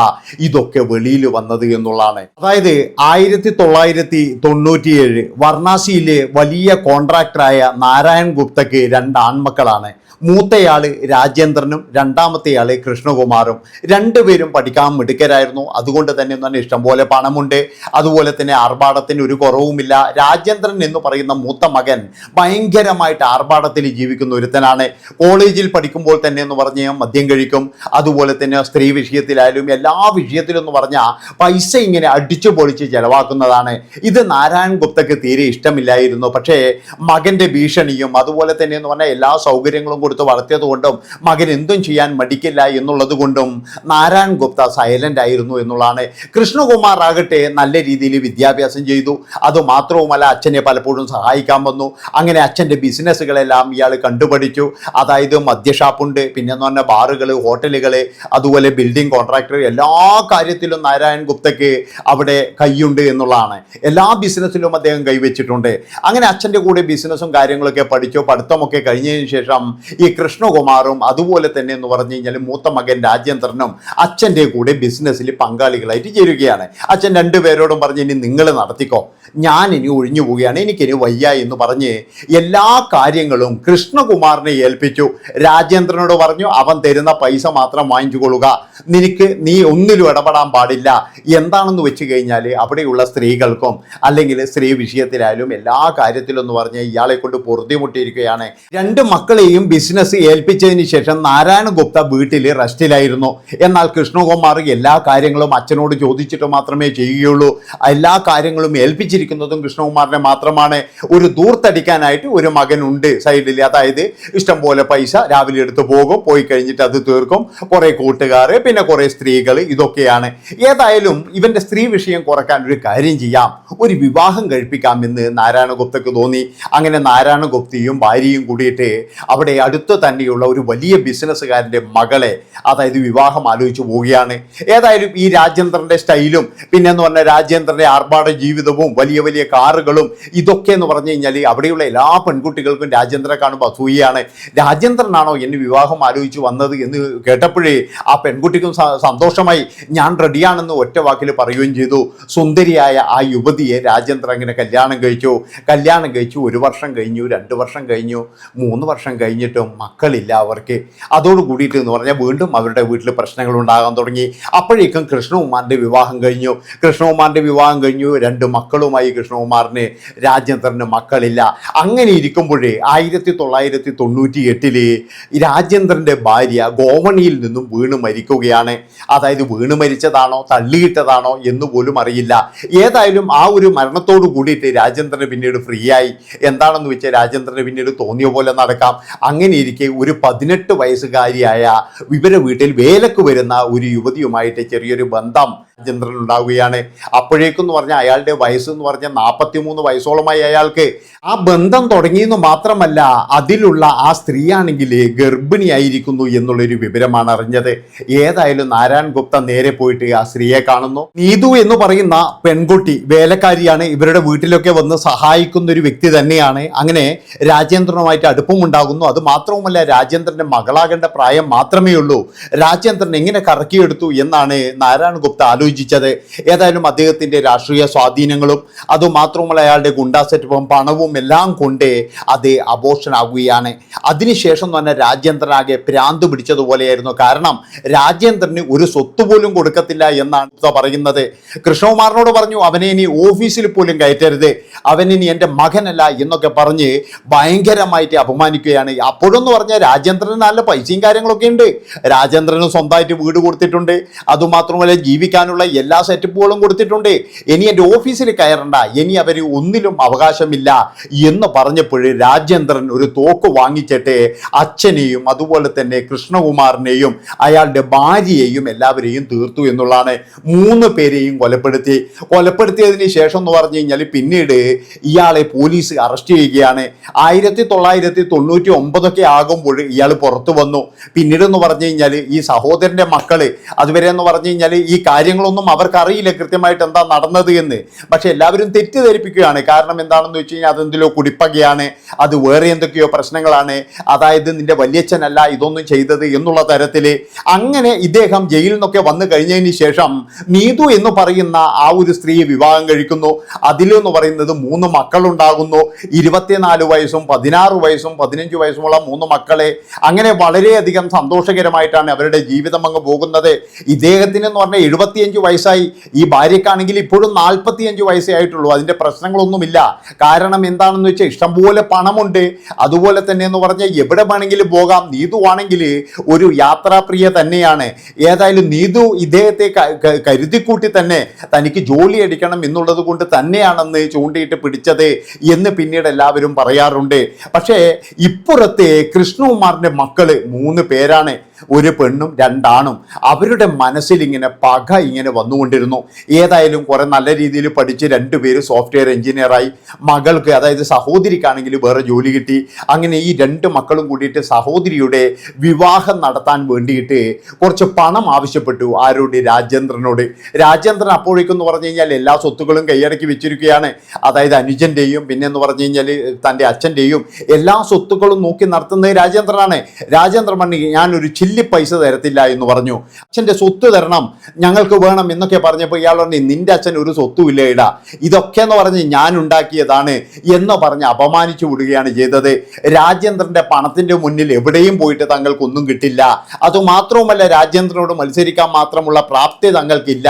ഇതൊക്കെ വെളിയിൽ വന്നത് എന്നുള്ളതാണ്. അതായത് ആയിരത്തി തൊള്ളായിരത്തി തൊണ്ണൂറ്റിയേഴ് വാരണാസിയിലെ വലിയ കോൺട്രാക്ടറായ നാരായൺ ഗുപ്തയ്ക്ക് രണ്ട് ആൺമക്കളാണ്. മൂത്തയാൾ രാജേന്ദ്രനും രണ്ടാമത്തെയാൾ കൃഷ്ണകുമാറും രണ്ടുപേരും പഠിക്കാൻ മിടുക്കരായിരുന്നു. അതുകൊണ്ട് തന്നെ തന്നെ ഇഷ്ടംപോലെ പണമുണ്ട്. അതുപോലെ തന്നെ ആർഭാടത്തിന് ഒരു കുറവുമില്ല. രാജേന്ദ്രൻ എന്ന് പറയുന്ന മൂത്ത മകൻ ഭയങ്കരമായിട്ട് ആർഭാടത്തിൽ ജീവിക്കുന്ന ഒരുത്തനാണ്. കോളേജിൽ പഠിക്കുമ്പോൾ തന്നെ എന്ന് പറഞ്ഞ് മദ്യം കഴിക്കും. അതുപോലെ തന്നെ സ്ത്രീ വിഷയത്തിലായാലും എല്ലാ വിഷയത്തിലും എന്ന് പറഞ്ഞാൽ പൈസ ഇങ്ങനെ അടിച്ചു പൊളിച്ച് ചെലവാക്കുന്നതാണ്. ഇത് നാരായൺ ഗുപ്തക്ക് തീരെ ഇഷ്ടമില്ലായിരുന്നു. പക്ഷേ മകന്റെ ഭീഷണിയും അതുപോലെ തന്നെ എന്ന് പറഞ്ഞാൽ എല്ലാ സൗകര്യങ്ങളും കൊടുത്ത് വളർത്തിയത് കൊണ്ടും മകൻ എന്തും ചെയ്യാൻ മടിക്കില്ല എന്നുള്ളത് കൊണ്ടും നാരായൺ ഗുപ്ത സൈലന്റ് ആയിരുന്നു എന്നുള്ളതാണ്. കൃഷ്ണകുമാർ ആകട്ടെ നല്ല രീതിയിൽ വിദ്യാഭ്യാസം ചെയ്തു. അത് മാത്രവുമല്ല അച്ഛനെ പലപ്പോഴും സഹായിക്കാൻ വന്നു. അങ്ങനെ അച്ഛന്റെ ബിസിനസ്സുകളെല്ലാം ഇയാൾ കണ്ടുപഠിച്ചു. അതായത് മദ്യഷാപ്പുണ്ട് പിന്നെ എന്ന് പറഞ്ഞാൽ ബാറുകൾ ഹോട്ടലുകൾ അതുപോലെ ബിൽഡിംഗ് കോൺട്രാക്ടർ എല്ലാ കാര്യത്തിലും നാരായൺ ഗുപ്തയ്ക്ക് അവിടെ കൈയുണ്ട് എന്നുള്ളതാണ്. എല്ലാ ബിസിനസ്സിലും അദ്ദേഹം കൈവച്ചിട്ടുണ്ട്. അങ്ങനെ അച്ഛന്റെ കൂടെ ബിസിനസ്സും കാര്യങ്ങളൊക്കെ പഠിച്ചു. പഠിത്തമൊക്കെ കഴിഞ്ഞതിന് ശേഷം ഈ കൃഷ്ണകുമാറും അതുപോലെ തന്നെ എന്ന് പറഞ്ഞു കഴിഞ്ഞാൽ മൂത്ത മകൻ രാജേന്ദ്രനും അച്ഛന്റെ കൂടെ ബിസിനസ്സിൽ പങ്കാളികളായിട്ട് ചേരുകയാണ്. അച്ഛൻ രണ്ടുപേരോടും പറഞ്ഞ് ഇനി നിങ്ങൾ നടത്തിക്കോ. ഞാൻ ഇനി ഒഴിഞ്ഞു പോവുകയാണ്. എനിക്കിനി വയ്യ എന്ന് പറഞ്ഞ് എല്ലാ കാര്യങ്ങളും കൃഷ്ണകുമാറിനെ ഏൽപ്പിച്ചു. രാജേന്ദ്രനോട് പറഞ്ഞു അവൻ തരുന്ന പൈസ മാത്രം വാങ്ങിച്ചുകൊള്ളുക നിനക്ക് നീ ഒന്നിലും ഇടപെടാൻ പാടില്ല. എന്താണെന്ന് വെച്ച് കഴിഞ്ഞാൽ അവിടെയുള്ള സ്ത്രീകൾക്കും അല്ലെങ്കിൽ സ്ത്രീ വിഷയത്തിലായാലും എല്ലാ കാര്യത്തിലും എന്ന് പറഞ്ഞ് ഇയാളെ കൊണ്ട് പൊറുതിമുട്ടിയിരിക്കുകയാണ് രണ്ട് മക്കളെയും ബിസിനസ് ഏൽപ്പിച്ചതിന് ശേഷം നാരായണ ഗുപ്ത വീട്ടിൽ റെസ്റ്റിലായിരുന്നു. എന്നാൽ കൃഷ്ണകുമാർ എല്ലാ കാര്യങ്ങളും അച്ഛനോട് ചോദിച്ചിട്ട് മാത്രമേ ചെയ്യുകയുള്ളൂ. എല്ലാ കാര്യങ്ങളും ഏൽപ്പിച്ചിരിക്കുന്നതും കൃഷ്ണകുമാറിനെ മാത്രമാണ്. ഒരു ദൂർത്തടിക്കാനായിട്ട് ഒരു മകനുണ്ട് സൈഡിൽ അതായത് ഇഷ്ടം പോലെ പൈസ രാവിലെ എടുത്ത് പോകും പോയി കഴിഞ്ഞിട്ട് അത് തീർക്കും. കുറേ കൂട്ടുകാർ പിന്നെ കുറേ സ്ത്രീകൾ ഇതൊക്കെയാണ്. ഏതായാലും ഇവന്റെ സ്ത്രീ വിഷയം കുറയ്ക്കാൻ ഒരു കാര്യം ചെയ്യാം. ഒരു വിവാഹം കഴിപ്പിക്കാമെന്ന് നാരായണഗുപ്തക്ക് തോന്നി. അങ്ങനെ നാരായണഗുപ്തിയും ഭാര്യയും കൂടിയിട്ട് അവിടെ അടുത്ത് തന്നെയുള്ള ഒരു വലിയ ബിസിനസ്സുകാരന്റെ മകളെ അതായത് വിവാഹം ആലോചിച്ചു പോവുകയാണ്. ഏതായാലും ഈ രാജേന്ദ്രന്റെ സ്റ്റൈലും പിന്നെ എന്ന് പറഞ്ഞാൽ രാജേന്ദ്രന്റെ ആർഭാട ജീവിതവും വലിയ വലിയ കാറുകളും ഇതൊക്കെ എന്ന് പറഞ്ഞു കഴിഞ്ഞാൽ അവിടെയുള്ള എല്ലാ പെൺകുട്ടികൾക്കും രാജേന്ദ്രനെ കാണുമ്പോൾ അസൂയാണ് രാജേന്ദ്രനാണോ എന്നെ വിവാഹം ആലോചിച്ച് വന്നത് എന്ന് കേട്ടപ്പോഴേ ആ പെൺകുട്ടിക്കും സന്തോഷമായി. ഞാൻ റെഡിയാണെന്ന് ഒറ്റ വാക്കിൽ പറയുകയും ചെയ്തു. സുന്ദരിയായ ആ യുവതിയെ രാജേന്ദ്രൻ അങ്ങനെ കല്യാണം കഴിച്ചു. കല്യാണം കഴിച്ചു ഒരു വർഷം കഴിഞ്ഞു രണ്ട് വർഷം കഴിഞ്ഞു മൂന്ന് വർഷം കഴിഞ്ഞിട്ടും മക്കളില്ല അവർക്ക്. അതോട് കൂടിയിട്ട് എന്ന് പറഞ്ഞാൽ വീണ്ടും അവരുടെ വീട്ടിൽ പ്രശ്നങ്ങൾ ഉണ്ടാകാൻ തുടങ്ങി. അപ്പോഴേക്കും കൃഷ്ണകുമാറിന്റെ വിവാഹം കഴിഞ്ഞു. കൃഷ്ണകുമാറിന്റെ വിവാഹം കഴിഞ്ഞു. രണ്ട് മക്കളുമായി കൃഷ്ണകുമാറിന് രാജേന്ദ്രന് മക്കളില്ല. അങ്ങനെ ഇരിക്കുമ്പോഴേ ആയിരത്തി തൊള്ളായിരത്തി തൊണ്ണൂറ്റി എട്ടിൽ രാജേന്ദ്രന്റെ ഭാര്യ ഗോവണിയിൽ നിന്നും വീണ് മരിക്കുകയാണ്. അതായത് വീണ് മരിച്ചതാണോ തള്ളിയിട്ടതാണോ എന്ന് പോലും അറിയില്ല. ഏതായാലും ആ ഒരു മരണത്തോടു കൂടിയിട്ട് രാജേന്ദ്രന് പിന്നീട് ഫ്രീ ആയി എന്താണെന്ന് വെച്ചാൽ രാജേന്ദ്രന് പിന്നീട് തോന്നിയ പോലെ നടക്കാം. അങ്ങനെ ഇരിക്കെ ഒരു പതിനെട്ട് വയസ്സുകാരിയായ ഇവരുടെ വീട്ടിൽ വേലക്ക് വരുന്ന ഒരു യുവതിയുമായിട്ട് ചെറിയൊരു ബന്ധം രാജേന്ദ്രൻ ഉണ്ടാവുകയാണ് അപ്പോഴേക്കും എന്ന് പറഞ്ഞാൽ അയാളുടെ വയസ്സ് എന്ന് പറഞ്ഞാൽ നാൽപ്പത്തി മൂന്ന് വയസ്സോളമായി അയാൾക്ക്. ആ ബന്ധം തുടങ്ങിയെന്ന് മാത്രമല്ല അതിലുള്ള ആ സ്ത്രീയാണെങ്കിൽ ഗർഭിണിയായിരിക്കുന്നു എന്നുള്ളൊരു വിവരമാണ് അറിഞ്ഞത്. ഏതായാലും നാരായൺ ഗുപ്ത നേരെ പോയിട്ട് ആ സ്ത്രീയെ കാണുന്നു. നീതു എന്ന് പറയുന്ന പെൺകുട്ടി വേലക്കാരിയാണ് ഇവരുടെ വീട്ടിലൊക്കെ വന്ന് സഹായിക്കുന്ന ഒരു വ്യക്തി തന്നെയാണ്. അങ്ങനെ രാജേന്ദ്രനുമായിട്ട് അടുപ്പമുണ്ടാകുന്നു. അത് മാത്രവുമല്ല രാജേന്ദ്രന്റെ മകളാകേണ്ട പ്രായം മാത്രമേ ഉള്ളൂ രാജേന്ദ്രൻ എങ്ങനെ കറക്കിയെടുത്തു എന്നാണ് നാരായണ ഗുപ്ത ആലോചിച്ചത് ഏതായാലും അദ്ദേഹത്തിന്റെ രാഷ്ട്രീയ സ്വാധീനങ്ങളും അതുമാത്രവുമല്ല അയാളുടെ ഗുണ്ടാസെറ്റപ്പും പണവും എല്ലാം കൊണ്ട് അത് അബോഷനാകുകയാണ് അതിനുശേഷം തന്നെ രാജേന്ദ്രനാകെ ഭ്രാന്ത് പിടിച്ചതുപോലെയായിരുന്നു. കാരണം രാജേന്ദ്രന് ഒരു സ്വത്ത് പോലും കൊടുക്കത്തില്ല എന്നാണ് പറയുന്നത്. കൃഷ്ണകുമാറിനോട് പറഞ്ഞു അവനെ ഇനി ഓഫീസിൽ പോലും കയറ്റരുത്. അവനിനി എന്റെ മകനല്ല എന്നൊക്കെ പറഞ്ഞ് ഭയങ്കരമായിട്ട് അപമാനിക്കുകയാണ്. അപ്പോഴെന്ന് പറഞ്ഞാൽ രാജേന്ദ്രന് നല്ല പൈസയും കാര്യങ്ങളൊക്കെ ഉണ്ട്. രാജേന്ദ്രന് സ്വന്തമായിട്ട് വീട് കൊടുത്തിട്ടുണ്ട്. അതുമാത്രമല്ല ജീവിക്കാനുള്ള കയറാനുള്ള എല്ലാ സെറ്റപ്പുകളും കൊടുത്തിട്ടുണ്ട്. ഇനി എന്റെ ഓഫീസിൽ കയറണ്ട. ഇനി അവർ ഒന്നിലും അവകാശമില്ല എന്ന് പറഞ്ഞപ്പോൾ രാജേന്ദ്രൻ ഒരു തോക്ക് വാങ്ങിച്ചിട്ട് അച്ഛനെയും അതുപോലെ തന്നെ കൃഷ്ണകുമാറിനെയും അയാളുടെ ഭാര്യയെയും എല്ലാവരെയും തീർത്തു എന്നുള്ളതാണ് മൂന്ന് പേരെയും കൊലപ്പെടുത്തി. കൊലപ്പെടുത്തിയതിന് ശേഷം എന്ന് പറഞ്ഞു കഴിഞ്ഞാൽ പിന്നീട് ഇയാളെ പോലീസ് അറസ്റ്റ് ചെയ്യുകയാണ്. ആയിരത്തി തൊള്ളായിരത്തി തൊണ്ണൂറ്റി ഒമ്പതൊക്കെ ആകുമ്പോൾ ഇയാൾ പുറത്തു വന്നു. പിന്നീട് എന്ന് പറഞ്ഞു കഴിഞ്ഞാൽ ഈ സഹോദരന്റെ മക്കൾ അതുവരെ എന്ന് പറഞ്ഞു കഴിഞ്ഞാൽ ഈ കാര്യങ്ങളൊന്നും അവർക്ക് അറിയില്ല കൃത്യമായിട്ട് എന്താ നടന്നത് എന്ന്. പക്ഷെ എല്ലാവരും തെറ്റിദ്ധരിപ്പിക്കുകയാണ്. കാരണം എന്താണെന്ന് വെച്ച് കഴിഞ്ഞാൽ അതെന്തിലോ കുടിപ്പകയാണ്. അത് വേറെ എന്തൊക്കെയോ പ്രശ്നങ്ങളാണ്. അതായത് നിന്റെ വല്യച്ഛനല്ല ഇതൊന്നും ചെയ്തത് എന്നുള്ള തരത്തിൽ അങ്ങനെ ഇദ്ദേഹം ജയിലിൽ നിന്നൊക്കെ വന്നു കഴിഞ്ഞതിന് ശേഷം നീതു എന്ന് പറയുന്ന ആ ഒരു സ്ത്രീയെ വിവാഹം കഴിക്കുന്നു. അതിലെന്ന് പറയുന്നത് മൂന്ന് മക്കളുണ്ടാകുന്നു. ഇരുപത്തിനാല് വയസ്സും പതിനാറ് വയസ്സും പതിനഞ്ച് വയസ്സുമുള്ള മൂന്ന് മക്കളെ അങ്ങനെ വളരെയധികം സന്തോഷകരമായിട്ടാണ് അവരുടെ ജീവിതം അങ്ങ് പോകുന്നത്. ഇദ്ദേഹത്തിന് എന്ന് പറഞ്ഞാൽ വയസ്സായി. ഈ ഭാര്യക്കാണെങ്കിൽ ഇപ്പോഴും നാൽപ്പത്തിയഞ്ച് വയസ്സേ ആയിട്ടുള്ളൂ. അതിന്റെ പ്രശ്നങ്ങളൊന്നുമില്ല. കാരണം എന്താണെന്ന് വെച്ചാൽ ഇഷ്ടംപോലെ പണമുണ്ട്. അതുപോലെ തന്നെ എന്ന് പറഞ്ഞാൽ എവിടെ വേണമെങ്കിലും പോകാം. നീതു ആണെങ്കിൽ ഒരു യാത്രാപ്രിയ തന്നെയാണ്. ഏതായാലും നീതു ഇദ്ദേഹത്തെ കരുതിക്കൂട്ടി തന്നെ തനിക്ക് ജോലി അടിക്കണം എന്നുള്ളത് കൊണ്ട് തന്നെയാണെന്ന് ചൂണ്ടിയിട്ട് പിടിച്ചത് എന്ന് പിന്നീട് എല്ലാവരും പറയാറുണ്ട്. പക്ഷേ ഇപ്പുറത്തെ കൃഷ്ണകുമാറിന്റെ മക്കൾ മൂന്ന് പേരാണ്. ഒരു പെണ്ണും രണ്ടാണും അവരുടെ മനസ്സിൽ ഇങ്ങനെ പക ഇങ്ങനെ വന്നുകൊണ്ടിരുന്നു. ഏതായാലും കുറെ നല്ല രീതിയിൽ പഠിച്ച് രണ്ടുപേരും സോഫ്റ്റ്വെയർ എഞ്ചിനീയറായി മകൾക്ക് അതായത് സഹോദരിക്കാണെങ്കിൽ വേറെ ജോലി കിട്ടി. അങ്ങനെ ഈ രണ്ട് മക്കളും കൂടിയിട്ട് സഹോദരിയുടെ വിവാഹം നടത്താൻ വേണ്ടിയിട്ട് കുറച്ച് പണം ആവശ്യപ്പെട്ടു ആരോട്? രാജേന്ദ്രനോട്. രാജേന്ദ്രൻ അപ്പോഴേക്കെന്ന് പറഞ്ഞു കഴിഞ്ഞാൽ എല്ലാ സ്വത്തുക്കളും കൈയടക്കി വെച്ചിരിക്കുകയാണ്. അതായത് അനുജന്റെയും പിന്നെ എന്ന് പറഞ്ഞു കഴിഞ്ഞാൽ തന്റെ അച്ഛന്റെയും എല്ലാ സ്വത്തുക്കളും നോക്കി നടത്തുന്നത് രാജേന്ദ്രനാണ്. രാജേന്ദ്രൻ പറഞ്ഞു ഞാനൊരു ചില്ലി പൈസ തരത്തില്ല എന്ന് പറഞ്ഞു. അച്ഛന്റെ സ്വത്ത് തരണം ഞങ്ങൾക്ക് വേണം എന്നൊക്കെ പറഞ്ഞപ്പോൾ ഇയാൾ പറഞ്ഞു നിന്റെ അച്ഛൻ ഒരു സ്വത്തും ഇല്ല ഇട ഇതൊക്കെ എന്ന് പറഞ്ഞ് ഞാൻ ഉണ്ടാക്കിയതാണ് എന്ന് പറഞ്ഞ് അപമാനിച്ചു വിടുകയാണ് ചെയ്തത്. രാജേന്ദ്രന്റെ പണത്തിന്റെ മുന്നിൽ എവിടെയും പോയിട്ട് തങ്ങൾക്കൊന്നും കിട്ടില്ല. അതുമാത്രവുമല്ല രാജേന്ദ്രനോട് മത്സരിക്കാൻ മാത്രമുള്ള പ്രാപ്തി തങ്ങൾക്കില്ല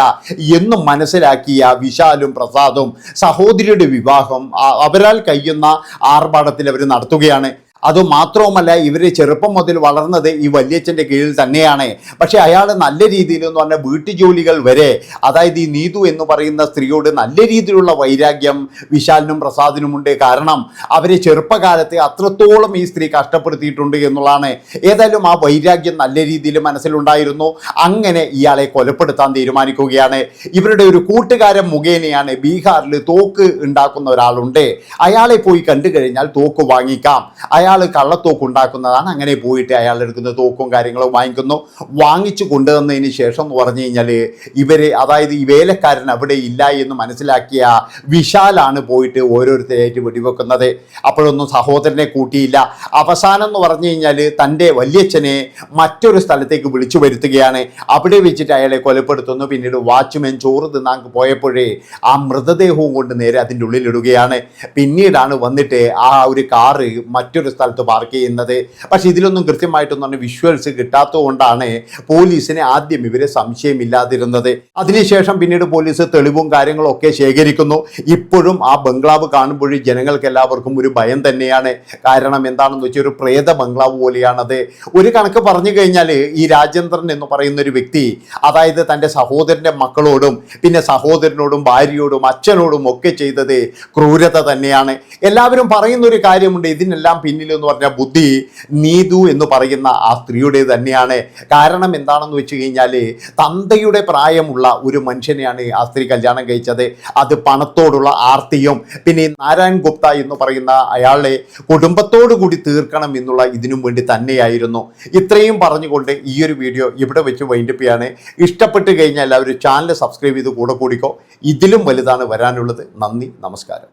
എന്നും മനസ്സിലാക്കിയ വിശാലും പ്രസാദും സഹോദരിയുടെ വിവാഹം അവരാൽ കഴിയുന്ന ആർഭാടത്തിൽ അവർ നടത്തുകയാണ്. അതുമാത്രവുമല്ല ഇവർ ചെറുപ്പം മുതൽ വളർന്നത് ഈ വല്യച്ഛന്റെ കീഴിൽ തന്നെയാണ്. പക്ഷേ അയാൾ നല്ല രീതിയിൽ എന്ന് പറഞ്ഞാൽ വീട്ടുജോലികൾ വരെ അതായത് ഈ നീതു എന്ന് പറയുന്ന സ്ത്രീയോട് നല്ല രീതിയിലുള്ള വൈരാഗ്യം വിശാലിനും പ്രസാദിനുമുണ്ട്. കാരണം അവരെ ചെറുപ്പകാലത്തെ അത്രത്തോളം ഈ സ്ത്രീ കഷ്ടപ്പെടുത്തിയിട്ടുണ്ട് എന്നുള്ളതാണ്. ഏതായാലും ആ വൈരാഗ്യം നല്ല രീതിയിൽ മനസ്സിലുണ്ടായിരുന്നു. അങ്ങനെ ഇയാളെ കൊലപ്പെടുത്താൻ തീരുമാനിക്കുകയാണ്. ഇവരുടെ ഒരു കൂട്ടുകാരൻ മുഖേനയാണ് ബീഹാറിൽ തോക്ക് ഉണ്ടാക്കുന്ന ഒരാളുണ്ട്. അയാളെ പോയി കണ്ടു കഴിഞ്ഞാൽ തോക്ക് വാങ്ങിക്കാം. അയാൾ കള്ളത്തോക്ക് ഉണ്ടാക്കുന്നതാണ്. അങ്ങനെ പോയിട്ട് അയാൾ എടുക്കുന്ന തോക്കും കാര്യങ്ങളും വാങ്ങിക്കുന്നു. വാങ്ങിച്ചു കൊണ്ടുവന്നതിന് ശേഷം എന്ന് പറഞ്ഞു കഴിഞ്ഞാൽ ഇവർ അതായത് ഈ വേലക്കാരൻ അവിടെ ഇല്ല എന്ന് മനസ്സിലാക്കിയ വിശാലാണ് പോയിട്ട് ഓരോരുത്തരായിട്ട് വെടിവെക്കുന്നത്. അപ്പോഴൊന്നും സഹോദരനെ കൂട്ടിയില്ല. അവസാനം എന്ന് പറഞ്ഞു കഴിഞ്ഞാൽ തന്റെ വല്യച്ഛനെ മറ്റൊരു സ്ഥലത്തേക്ക് വിളിച്ചു വരുത്തുകയാണ്. അവിടെ വെച്ചിട്ട് അയാളെ കൊലപ്പെടുത്തുന്നു. പിന്നീട് വാച്ച്മാൻ ചോറ് തിന്നാൻ പോയപ്പോഴേ ആ മൃതദേഹവും കൊണ്ട് നേരെ അതിന്റെ ഉള്ളിലിടുകയാണ് പിന്നീടാണ് വന്നിട്ട് ആ ഒരു കാറ് മറ്റൊരു സ്ഥലത്ത് പാർക്ക് ചെയ്യുന്നത്. പക്ഷെ ഇതിലൊന്നും കൃത്യമായിട്ടൊന്നും തന്നെ വിഷ്വൽസ് കിട്ടാത്തതുകൊണ്ടാണ് പോലീസിനെ ആദ്യം ഇവരെ സംശയമില്ലാതിരുന്നത്. അതിനുശേഷം പിന്നീട് പോലീസ് തെളിവും കാര്യങ്ങളും ഒക്കെ ശേഖരിക്കുന്നു. ഇപ്പോഴും ആ ബംഗ്ലാവ് കാണുമ്പോഴും ജനങ്ങൾക്ക് എല്ലാവർക്കും ഒരു ഭയം തന്നെയാണ്. കാരണം എന്താണെന്ന് വെച്ചാൽ ഒരു പ്രേത ബംഗ്ലാവ് പോലെയാണത്. ഒരു കണക്ക് പറഞ്ഞു കഴിഞ്ഞാൽ ഈ രാജേന്ദ്രൻ എന്ന് പറയുന്ന ഒരു വ്യക്തി അതായത് തന്റെ സഹോദരന്റെ മക്കളോടും പിന്നെ സഹോദരനോടും ഭാര്യയോടും അച്ഛനോടും ഒക്കെ ചെയ്തത് ക്രൂരത തന്നെയാണ്. എല്ലാവരും പറയുന്ന ഒരു കാര്യമുണ്ട് ഇതിനെല്ലാം പിന്നിൽ എന്ന് പറഞ്ഞ ബുദ്ധി നീതു എന്ന് പറയുന്ന ആ സ്ത്രീയുടെ തന്നെയാണ്. കാരണം എന്താണെന്ന് വെച്ച് കഴിഞ്ഞാൽ തന്തയുടെ പ്രായമുള്ള ഒരു മനുഷ്യനെയാണ് ആ സ്ത്രീ കല്യാണം കഴിച്ചത്. അത് പണത്തോടുള്ള ആർത്തിയും പിന്നെ നാരായൺ ഗുപ്ത എന്ന് പറയുന്ന അയാളെ കുടുംബത്തോടു കൂടി തീർക്കണം എന്നുള്ള ഇതിനും വേണ്ടി തന്നെയായിരുന്നു. ഇത്രയും പറഞ്ഞുകൊണ്ട് ഈ ഒരു വീഡിയോ ഇവിടെ വെച്ച് വൈൻഡപ്പ് ഇഷ്ടപ്പെട്ട് കഴിഞ്ഞാൽ എല്ലാവരും ചാനൽ സബ്സ്ക്രൈബ് ചെയ്ത് കൂടെ കൂടിക്കോ. ഇതിലും വലുതാണ് വരാനുള്ളത്. നന്ദി നമസ്കാരം.